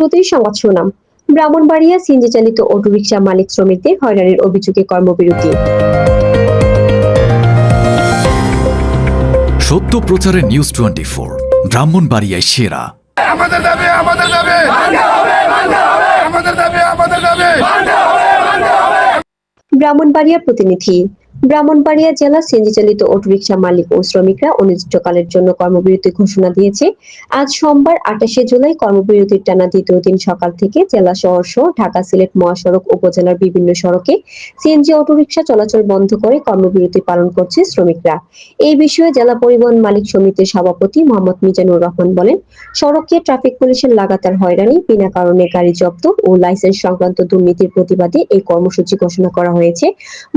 শুরুতেই সংবাদ শুনাম ব্রাহ্মণবাড়িয়া সিএনজি চালিত অটোরিকশা মালিক শ্রমিকদের হয়রানির অভিযোগে কর্মবিরতি। সত্য প্রচারে নিউজ টোয়েন্টি ফোর ব্রাহ্মণবাড়িয়ায় সেরা। আমাদের দাবি আমাদের দাবি। আমাদের দাবি আমাদের দাবি। ব্রাহ্মণবাড়িয়া প্রতিনিধি ব্রাহ্মণবাড়িয়া জেলা সিএনজি চালিত অটোরিকশা মালিক ও শ্রমিকরা অনির্দিষ্টকালের জন্য কর্মবিরতি ঘোষণা দিয়েছে। আজ সোমবার, আঠাশে জুলাই, কর্মবিরতির টানা দ্বিতীয় দিন সকাল থেকে জেলা শহর সহ ঢাকা সিলেট মহাসড়ক উপজেলার বিভিন্ন সড়কে সিএনজি অটোরিকশা চলাচল বন্ধ করে কর্মবিরতি পালন করছে শ্রমিকরা। এই বিষয়ে জেলা পরিবহন মালিক সমিতির সভাপতি মোহাম্মদ মিজানুর রহমান বলেন, সড়কে ট্রাফিক পুলিশের লাগাতার হয়রানি, বিনা কারণে গাড়ি জব্দ ও লাইসেন্স সংক্রান্ত দুর্নীতির প্রতিবাদে এই কর্মসূচি ঘোষণা করা হয়েছে।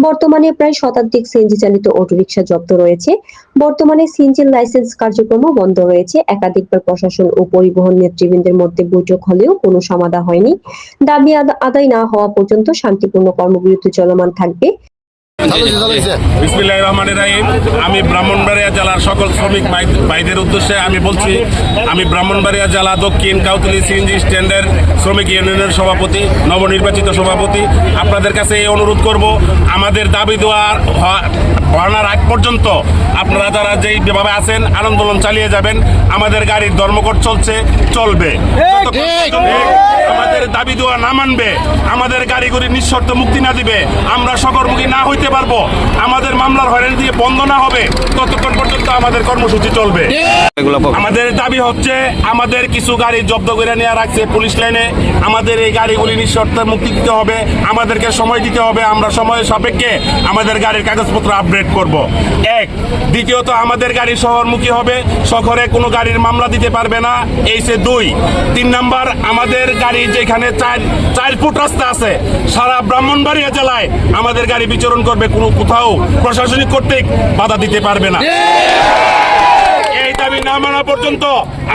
বর্তমানে প্রায় শতাধিক সিএনজি চালিত অটোরিকশা জব্দ রয়েছে। বর্তমানে সিএনজির লাইসেন্স কার্যক্রমও বন্ধ রয়েছে। একাধিকবার প্রশাসন ও পরিবহন নেতৃবৃন্দের মধ্যে বৈঠক হলেও কোনো সমাধা হয়নি। দাবি আদা- আদায় না হওয়া পর্যন্ত শান্তিপূর্ণ কর্মবিরতি চলমান থাকবে। আমি ব্রাহ্মণবাড়িয়া জেলার সকল শ্রমিক ভাই- ভাইদের উদ্দেশ্যে আমি বলছি, আমি ব্রাহ্মণবাড়িয়া জেলা দক্ষিণ কাউতলি সিএনজি স্ট্যান্ডের শ্রমিক ইউনিয়নের সভাপতি, নবনির্বাচিত সভাপতি। আপনাদের কাছে এই অনুরোধ করব, আমাদের দাবি দেওয়ার পর্যন্ত আপনারা যারা যেই যেইভাবে আছেন আন্দোলন চালিয়ে যাবেন আমাদের গাড়ির ধর্মঘট চলছে চলবে। আমাদের দাবি দেওয়া না মানবে আমাদের গাড়িগুলি নিঃশর্ত মুক্তি না দিবে আমরা সকর্মুখী না হইতে পারব আমাদের মামলার হয়রানি দিয়ে বন্ধ না হবে ততক্ষণ পর্যন্ত আমাদের কর্মসূচি চলবে। আমাদের দাবি হচ্ছে আমাদের কিছু গাড়ি জব্দ করে নেওয়া রাখছে পুলিশ লাইনে আমাদের এই গাড়িগুলি নিঃশর্ত মুক্তি দিতে হবে আমাদেরকে সময় দিতে হবে আমরা সময়ের সাপেক্ষে আমাদের গাড়ির কাগজপত্র আপডেট করব। এক দ্বিতীয়ত আমাদের গাড়ি শহরমুখী হবে শহরে কোনো গাড়ির মামলা দিতে পারবে না এই সে দুই। তিন নাম্বার আমাদের গাড়ি যেখানে চার চার ফুট রাস্তা আছে সারা ব্রাহ্মণবাড়িয়া জেলায় আমাদের গাড়ি বিচরণ করবে কোনো কোথাও। প্রশাসনিক কর্তৃক বাধা দিতে পারবে না। এই দাবি না মানা পর্যন্ত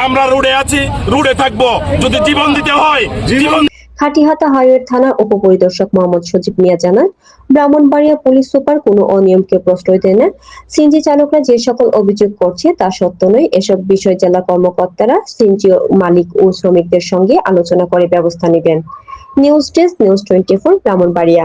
আমরা রুডে আছি রুডে থাকব। যদি জীবন দিতে হয় জীবন খাটিহাতা হাইওয়ে থানার উপপরিদর্শক মোহাম্মদ সজীব মিয়া জানান, ব্রাহ্মণবাড়িয়া পুলিশ সুপার কোনো অনিয়মকে প্রশ্রয় দেয় না। সিনজি চালকরা যে সকল অভিযোগ করছে তা সত্য নয়। এসব বিষয় জেলা কর্মকর্তারা সিনজি মালিক ও শ্রমিকদের সঙ্গে আলোচনা করে ব্যবস্থা নেবেন। News desk, news twenty four, Brahmanbaria.